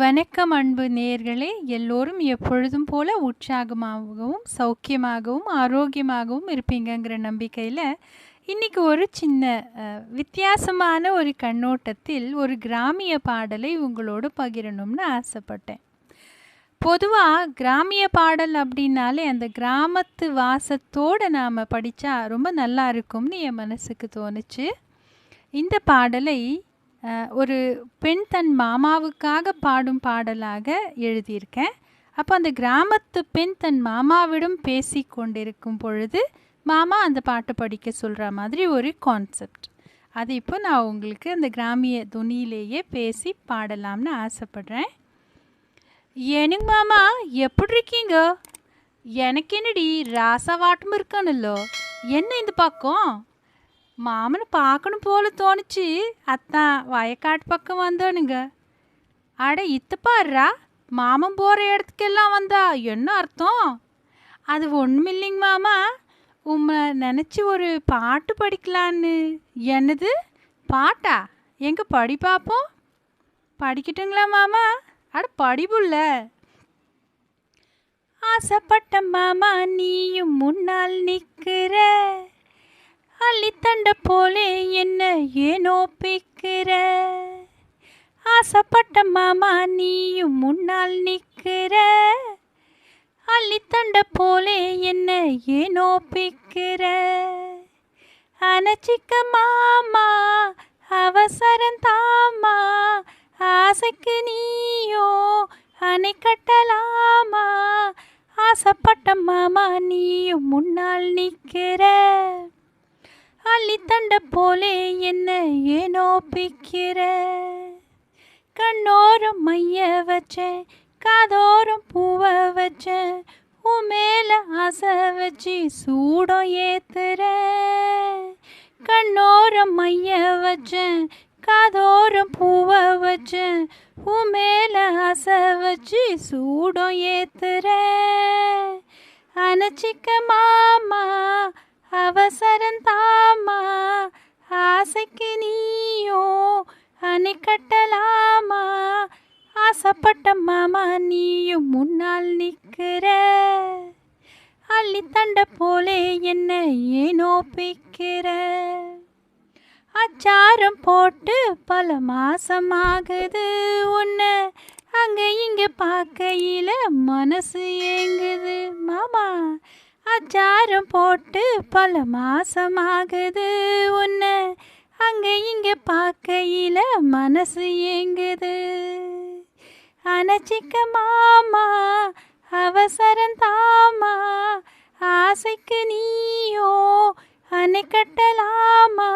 வணக்கம் அன்பு நேயர்களே எல்லோரும் எப்பொழுதும் போல உற்சாகமாகவும் சௌக்கியமாகவும் ஆரோக்கியமாகவும் இருப்பீங்கங்கிற நம்பிக்கையில் இன்றைக்கி ஒரு சின்ன வித்தியாசமான ஒரு கண்ணோட்டத்தில் ஒரு கிராமிய பாடலை உங்களோடு பகிரணும்னு ஆசைப்பட்டேன். பொதுவாக கிராமிய பாடல் அப்படின்னாலே அந்த கிராமத்து வாசத்தோடு நாம் படித்தா ரொம்ப நல்லா இருக்கும்னு என் மனசுக்கு தோணுச்சு. இந்த பாடலை ஒரு பெண் தன் மாமாவுக்காக பாடும் பாடலாக எழுதியிருக்கேன். அப்போ அந்த கிராமத்து பெண் தன் மாமாவிடம் பேசி கொண்டிருக்கும் பொழுது மாமா அந்த பாட்டை படிக்க சொல்கிற மாதிரி ஒரு கான்செப்ட் அது இப்போ நான் உங்களுக்கு அந்த கிராமிய துணியிலேயே பேசி பாடலாம்னு ஆசைப்படுறேன். ஏனுங்க மாமா எப்படி இருக்கீங்க? எனக்கு என்னடி ராசாவாட்டம் இருக்கானுல்லோ? என்ன இந்த பக்கம்? மாமனை பார்க்கணும் போல தோணுச்சு அத்தான் வயக்காட்டு பக்கம் வந்தோனுங்க அட இத்த பாருடா மாமன் போகிற இடத்துக்கெல்லாம் வந்தா என்ன அர்த்தம் அது ஒன்றுமில்லைங்க மாமா உம்மை நினச்சி ஒரு பாட்டு படிக்கலான்னு என்னது பாட்டா எங்கே படி பார்ப்போம் படிக்கட்டுங்களா மாமா அட படிப்புல்ல ஆசைப்பட்ட மாமா நீயும் முன்னால் நிற்கிற அள்ளித்தண்ட போலே என்ன ஏனோ பிக்கிற ஆசைப்பட்ட மாமா நீயும் முன்னால் நிற்கிற. அள்ளித்தண்ட போலே என்ன ஏனோ பிக்கிற அணைச்சிக்க மாமா அவசரம் தாமா ஆசைக்கு நீயோ அணை கட்டலாமா? ஆசைப்பட்ட மாமா நீயும் முன்னால் நிற்கிற. அள்ளித்தண்ட போலே என்ன ஏனோ பிக்கிற கண்ணோரம் மைய வச்ச காதோரம் பூவ வச்ச உன் மேல ஆசை வச்சு சூடம் ஏத்துற. கண்ணோரம் மைய வச்ச காதோரம் பூவ வச்ச உன் மேல ஆசை வச்சு சூடம் ஏத்துற. அணைச்சிக்க மாமா அவசரம் தான் நீயும் முன்னால் நிற்கிற அள்ளித்தண்ட போலே என்ன ஏனோ பிக்கிற அச்சாரம் போட்டு பல மாசம் ஆகுது உன்னை அங்க இங்க பார்க்கையில மனசு ஏங்குது. மாமா அச்சாரம் போட்டு பல மாசம் ஆகுது உன்னை அங்க இங்க பார்க்கையில மனசு ஏங்குது. அணைச்சிக்க மாமா அவசரம் தாமா ஆசைக்கு நீயோ அணை கட்டலாமா?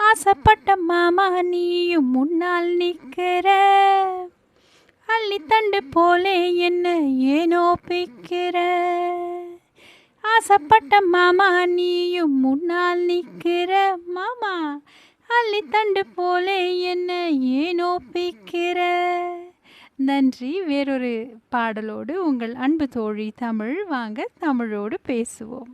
ஆசைப்பட்ட மாமா நீயும் முன்னால் நிற்கிற. அள்ளித்தண்டு போலே என்ன ஏனோ பிக்கிற ஆசைப்பட்ட மாமா நீயும் முன்னால் நிற்கிற. மாமா அள்ளித்தண்டு போலே என்ன ஏனோ பிக்கிற நன்றி. வேறொரு பாடலோடு உங்கள் அன்பு தோழி தமிழ் வாங்க தமிழோடு பேசுவோம்.